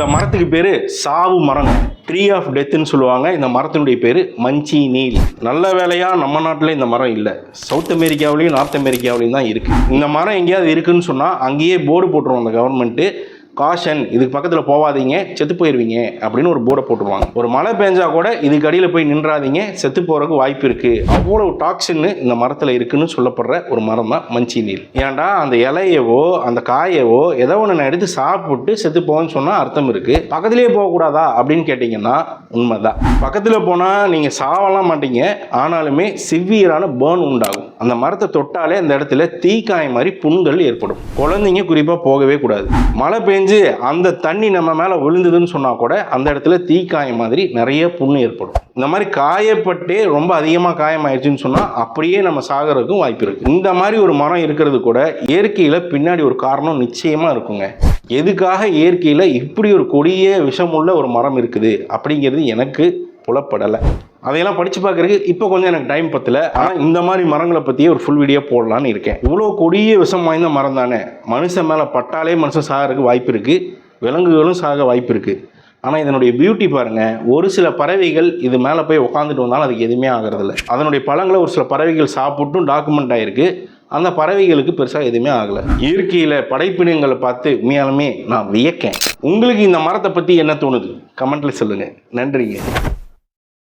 இந்த மரத்துக்கு பேரு சாவு மரம். ட்ரீ ஆஃப் டெத்துன்னு சொல்லுவாங்க. இந்த மரத்தினுடைய பேரு மஞ்சி நீல். நல்ல வேலையா நம்ம நாட்டில் இந்த மரம் இல்லை. சவுத் அமெரிக்காவிலையும் நார்த் அமெரிக்காவிலையும் தான் இருக்கு. இந்த மரம் எங்கேயாவது இருக்குன்னு சொன்னா அங்கேயே போர்டு போட்டுருவோம் அந்த கவர்மெண்ட்டு காஷன் இதுக்கு பக்கத்தில் போகாதீங்க செத்து போயிடுவீங்க அப்படின்னு ஒரு போர்டை போட்டுருவாங்க. ஒரு மழை பெஞ்சா கூட இதுக்கு அடியில் போய் நின்றாதீங்க செத்து போகிறதுக்கு வாய்ப்பு இருக்குது அவ்வளோ டாக்ஸின் இந்த மரத்தில் இருக்குன்னு சொல்லப்படுற ஒரு மரம் தான் மஞ்சி ஏன்டா அந்த இலையவோ அந்த காயவோ ஏதோ ஒன்று நான் எடுத்து சாப்பிட்டு செத்து போவேன்னு சொன்னால் அர்த்தம் இருக்குது பக்கத்துலேயே போகக்கூடாதா அப்படின்னு கேட்டிங்கன்னா உண்மைதான். பக்கத்தில் போனால் நீங்கள் சாவலாம் மாட்டீங்க. ஆனாலுமே சிவியரான பேர்ன் உண்டாகும். அந்த மரத்தை தொட்டாலே அந்த இடத்துல தீக்காயம் மாதிரி புண்கள் ஏற்படும். குழந்தைங்க குறிப்பாக போகவே கூடாது. மழை பெஞ்சு அந்த தண்ணி நம்ம மேலே விழுந்ததுன்னு சொன்னால் கூட அந்த இடத்துல தீக்காயம் மாதிரி நிறைய புண்ணு ஏற்படும். இந்த மாதிரி காயப்பட்டே ரொம்ப அதிகமாக காயமாயிடுச்சுன்னு சொன்னால் அப்படியே நம்ம சாகிறதுக்கும் வாய்ப்பு இருக்குது இந்த மாதிரி ஒரு மரம் இருக்கிறது கூட இயற்கையில் பின்னாடி ஒரு காரணம் நிச்சயமாக இருக்குங்க. எதுக்காக இயற்கையில் இப்படி ஒரு கொடிய விஷமுள்ள ஒரு மரம் இருக்குது அப்படிங்கிறது எனக்கு புலப்படலை. அதையெல்லாம் படித்து பார்க்குறதுக்கு இப்போ கொஞ்சம் எனக்கு டைம் பத்தல. ஆனால் இந்த மாதிரி மரங்களை பற்றியே ஒரு ஃபுல் வீடியோ போடலான்னு இருக்கேன். இவ்வளோ கொடிய விஷம் வாய்ந்த மரம் தானே. மனுஷன் மேலே பட்டாலே மனுஷன் சாகிறதுக்கு வாய்ப்பு இருக்குது விலங்குகளும் சாக வாய்ப்பு இருக்குது ஆனால் இதனுடைய பியூட்டி பாருங்கள் ஒரு சில பறவைகள் இது மேலே போய் உட்காந்துட்டு வந்தாலும் அதுக்கு எதுவுமே ஆகிறதில்ல. அதனுடைய பழங்களை ஒரு சில பறவைகள் சாப்பிட்டும் டாக்குமெண்ட் ஆகிருக்கு அந்த பறவைகளுக்கு பெருசாக எதுவுமே ஆகலை. இயற்கையில் படைப்பினங்களை பார்த்து உண்மையாலுமே நான் வியக்கேன். உங்களுக்கு இந்த மரத்தை பற்றி என்ன தோணுது? கமெண்ட்டில் சொல்லுங்கள் நன்றிங்க.